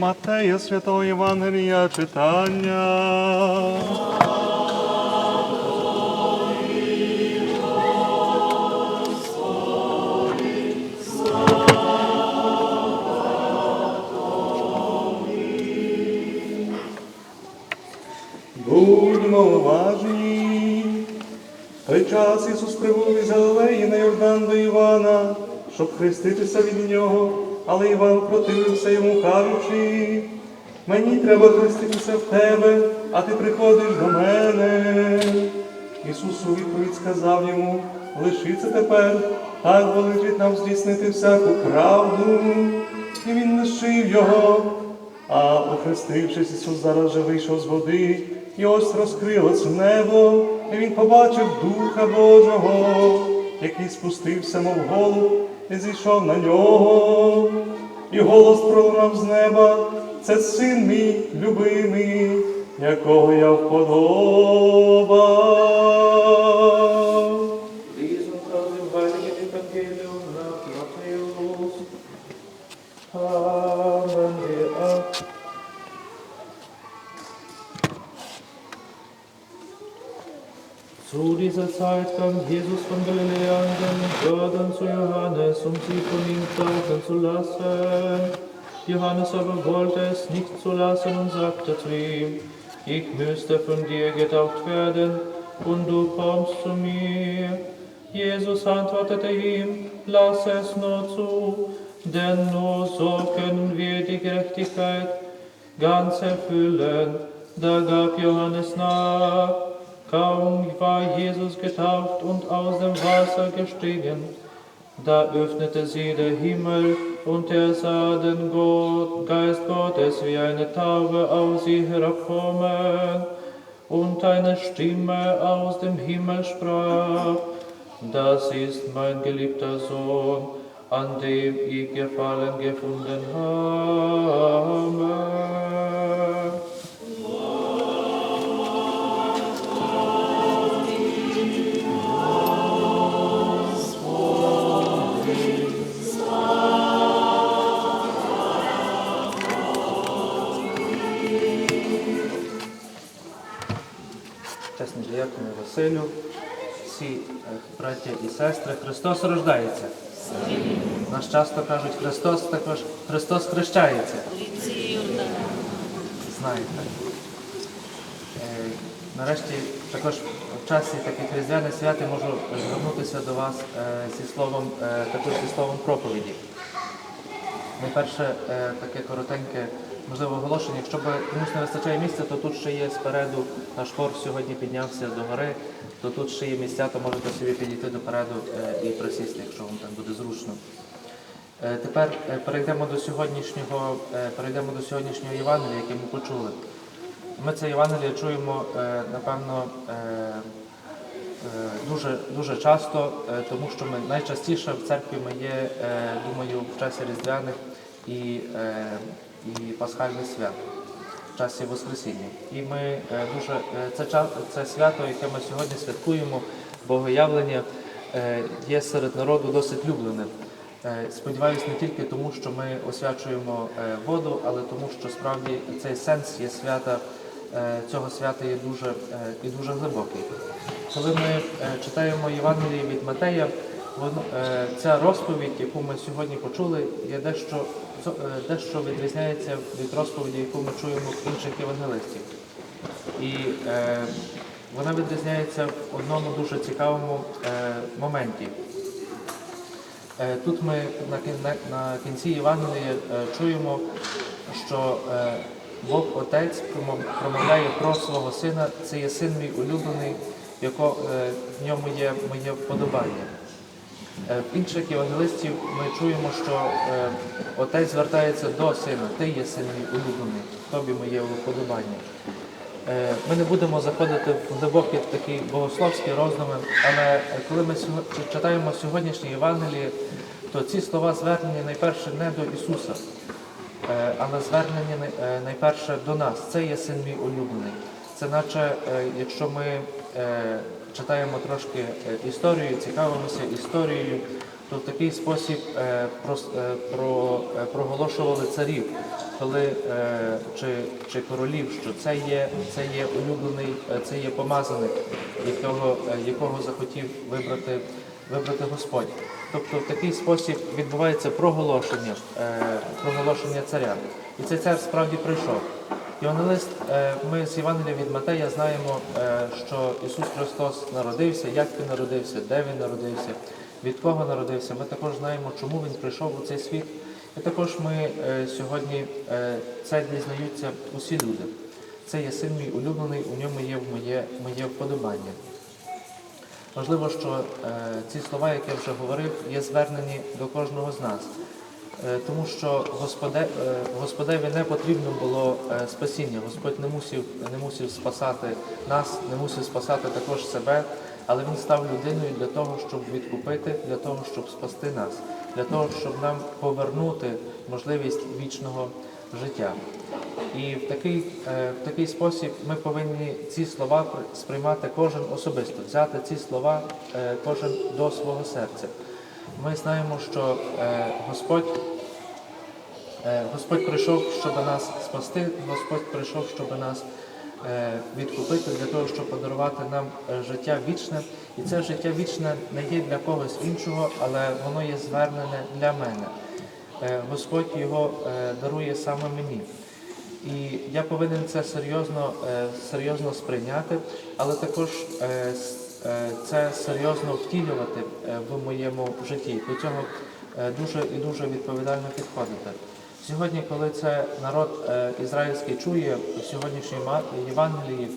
Матея Святого Євангелія читання. Будьмо уважні. Той час Ісус прибув із Галилеї на Йордан до Івана, щоб хреститися від нього, але Іван противився йому, кажучи, мені треба хреститися в тебе, а ти приходиш до мене. Ісус у відповідь сказав йому, лиши це тепер, так волить нам здійснити всяку правду. І він лишив його. А охрестившись, Ісус зараз же вийшов з води, і ось розкрилось небо, і він побачив Духа Божого, який спустився, мов голуб, і зійшов на нього. І голос пролунав з неба, це син мій любимий, якого я вподобав. Zu dieser Zeit kam Jesus von Galiläa in den Jordan zu Johannes, um sie von ihm taufen zu lassen. Johannes aber wollte es nicht zulassen und sagte zu ihm, ich müsste von dir getauft werden, und du kommst zu mir. Jesus antwortete ihm, lass es nur zu, denn nur so können wir die Gerechtigkeit ganz erfüllen. Da gab Johannes nach. Kaum war Jesus getauft und aus dem Wasser gestiegen, da öffnete sie der Himmel und er sah den Gott, Geist Gottes wie eine Taube aus sie herabkommen. Und eine Stimme aus dem Himmel sprach, das ist mein geliebter Sohn, an dem ich Gefallen gefunden habe. Василю, всі е, браття і сестри, Христос рождається. Нас часто кажуть, Христос також Христос хрещається. Знаєте. Е, Нарешті також в часі таких різдвяних свят я можу звернутися до вас е, зі словом, також зі словом проповіді. Найперше таке коротеньке, можливо, оголошення. Якщо б комусь не вистачає місця, то тут ще є спереду наш хор сьогодні піднявся до гори, то тут ще є місця, то можете собі підійти допереду е, і присісти, якщо вам так буде зручно. Е, Тепер е, перейдемо до сьогоднішнього, перейдемо до сьогоднішнього Євангелія, яке ми почули. Ми це Євангеліє чуємо, напевно, дуже, дуже часто, тому що ми найчастіше в церкві ми є, думаю, в часі Різдвяних і, і Пасхальних свят, в часі Воскресіння. І ми е, дуже е, це, це свято, яке ми сьогодні святкуємо, Богоявлення, е, є серед народу досить любленим. Сподіваюсь, не тільки тому, що ми освячуємо воду, але тому, що справді цей сенс є свята, цього свята є дуже і дуже глибокий. Коли ми читаємо Євангеліє від Матея, ця розповідь, яку ми сьогодні почули, є дещо, е, дещо відрізняється від розповіді, яку ми чуємо в інших євангелистів. І е, вона відрізняється в одному дуже цікавому е, моменті. Е, Тут ми на, на- на кінці Євангелія е, чуємо, що е, Бог Отець промовляє про свого сина, це є син мій улюблений, яко, е, в ньому є моє вподобання. Е, В інших євангелистів ми чуємо, що е, Отець звертається до сина, ти є син мій улюблений, тобі моє вподобання. Е, Ми не будемо заходити в глибокі такі богословські роздуми, але коли ми читаємо сьогоднішнє Євангеліє, то ці слова звернені найперше не до Ісуса, але звернені найперше до нас. Це є син мій улюблений. Це наче, якщо ми читаємо трошки е, історію, цікавимося історією, то в такий спосіб е, е, про, е, проголошували царів. коли чи, чи королів, що це є, це є улюблений, це є помазаник, якого, якого захотів вибрати, вибрати Господь. Тобто в такий спосіб відбувається проголошення, проголошення царя. І цей цар справді прийшов. Євангелист, е, ми з Євангелія від Матея знаємо, е, що Ісус Христос народився, як Він народився, де Він народився, від кого народився. Ми також знаємо, чому Він прийшов у цей світ. І також ми е, сьогодні це дізнаються усі люди. Це є син мій улюблений, у ньому є моє, моє вподобання. Важливо, що ці слова, які я вже говорив, є звернені до кожного з нас. Е, тому що е, Господеві не потрібно було е, спасіння. Господь не мусив, не мусив спасати нас, не мусив спасати також себе, але Він став людиною для того, щоб відкупити, для того, щоб спасти нас, для того, щоб нам повернути можливість вічного життя. І в такий, в такий спосіб ми повинні ці слова сприймати кожен особисто, взяти ці слова кожен до свого серця. Ми знаємо, що е, Господь, е, Господь прийшов, щоб нас спасти, Господь прийшов, щоб нас е, відкупити для того, щоб подарувати нам життя вічне. І це життя вічне не є для когось іншого, але воно є звернене для мене. Господь його дарує саме мені. І я повинен це серйозно, серйозно сприйняти, але також це серйозно втілювати е, в моєму житті. До цього е, дуже і дуже відповідально підходити. Сьогодні, коли це народ е, ізраїльський чує в сьогоднішній Євангелії,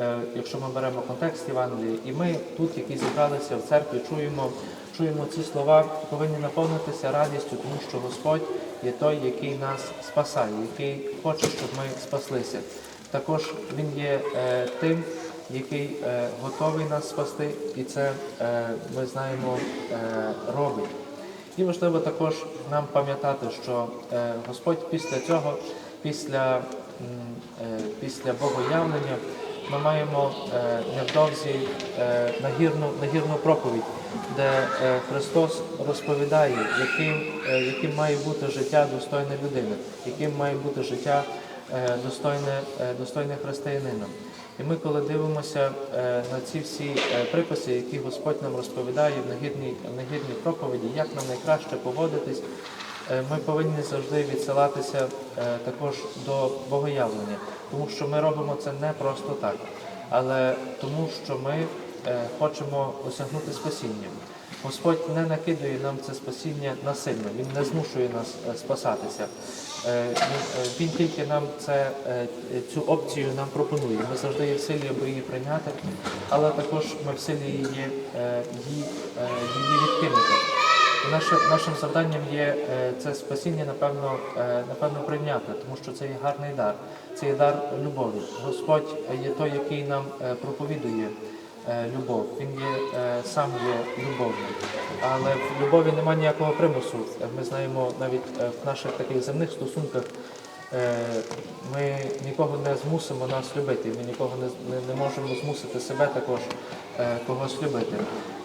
е, якщо ми беремо контекст Євангелії, і ми тут, які зібралися в церкві, чуємо, чуємо ці слова, повинні наповнитися радістю, тому що Господь є той, який нас спасає, який хоче, щоб ми спаслися. Також Він є е, тим, який е, готовий нас спасти, і це е, ми знаємо е, робить. І важливо також нам пам'ятати, що е, Господь після цього, після, е, після Богоявлення, ми маємо е, невдовзі е, нагірну, нагірну проповідь, де е, Христос розповідає, яким, е, яким має бути життя достойне людини, яким має бути життя е, достойне, е, достойне християнина. І ми, коли дивимося е, на ці всі е, приписи, які Господь нам розповідає в нагідній, проповіді, як нам найкраще поводитись, е, ми повинні завжди відсилатися також до богоявлення, тому що ми робимо це не просто так, але тому, що ми хочемо осягнути спасіння. Господь не накидує нам це спасіння насильно, Він не змушує нас спасатися. Е, Він, е, тільки нам це, е, цю опцію нам пропонує. Ми завжди є в силі, аби її прийняти, але також ми в силі її, її, її відкинути. Наше, нашим завданням є це спасіння, напевно, напевно, прийняти, тому що це є гарний дар, це є дар любові. Господь є той, який нам проповідує любов. Він є е, сам є любов'ю. Але в любові немає ніякого примусу. Е, Ми знаємо навіть е, в наших таких земних стосунках. е, Ми нікого не змусимо нас любити, ми нікого не, не, можемо змусити себе також е, когось любити.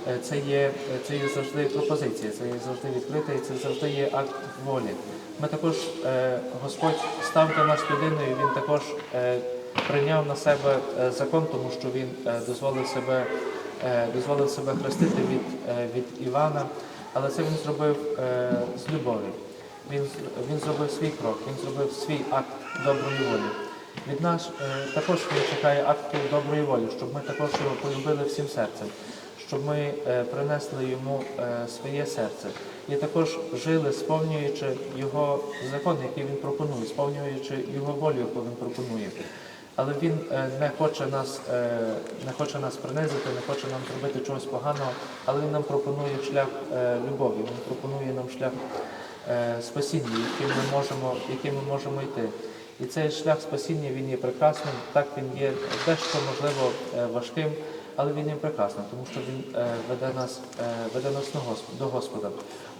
Е, Це є, це є завжди пропозиція, це є завжди відкрита і це завжди є акт волі. Ми також, е, Господь став для нас людиною, Він також е, прийняв на себе е, закон, тому що Він е, дозволив себе, е, дозволив себе хрестити від, від Івана, але це він зробив з любові. Він, він зробив свій крок, він зробив свій акт доброї волі. Від нас також він чекає акту доброї волі, щоб ми також його полюбили всім серцем, щоб ми принесли йому своє серце і також жили, сповнюючи його закон, який він пропонує, сповнюючи його волю, яку він пропонує. Але він е, не хоче нас, е, не хоче нас принизити, не хоче нам зробити чогось поганого, але він нам пропонує шлях е, любові, він пропонує нам шлях спасіння, яким ми можемо, яким ми можемо йти. І цей шлях спасіння він є прекрасним, так він є дещо можливо важким, але він є прекрасним, тому що він е, веде нас, е, веде нас до Господа- до Господа.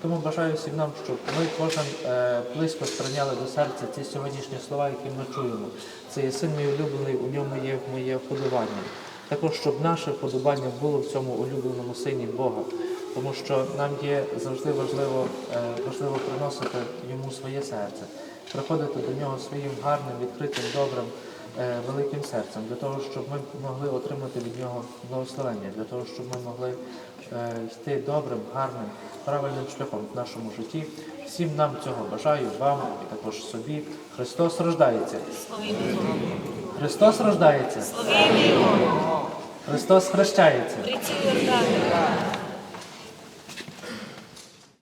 Тому бажаю всім нам, щоб ми кожен е, близько сприйняли до серця ці сьогоднішні слова, які ми чуємо. Це є син мій улюблений, у ньому є моє вподобання. Також, щоб наше вподобання було в цьому улюбленому сині Бога, тому що нам є завжди важливо, е, важливо приносити йому своє серце. приходити до нього своїм гарним, відкритим, добрим, великим серцем, для того, щоб ми могли отримати від нього благословення, для того, щоб ми могли е, йти добрим, гарним, правильним шляхом в нашому житті. Всім нам цього бажаю, вам і також собі. Христос рождається. Христос рождається. Христос хрещається.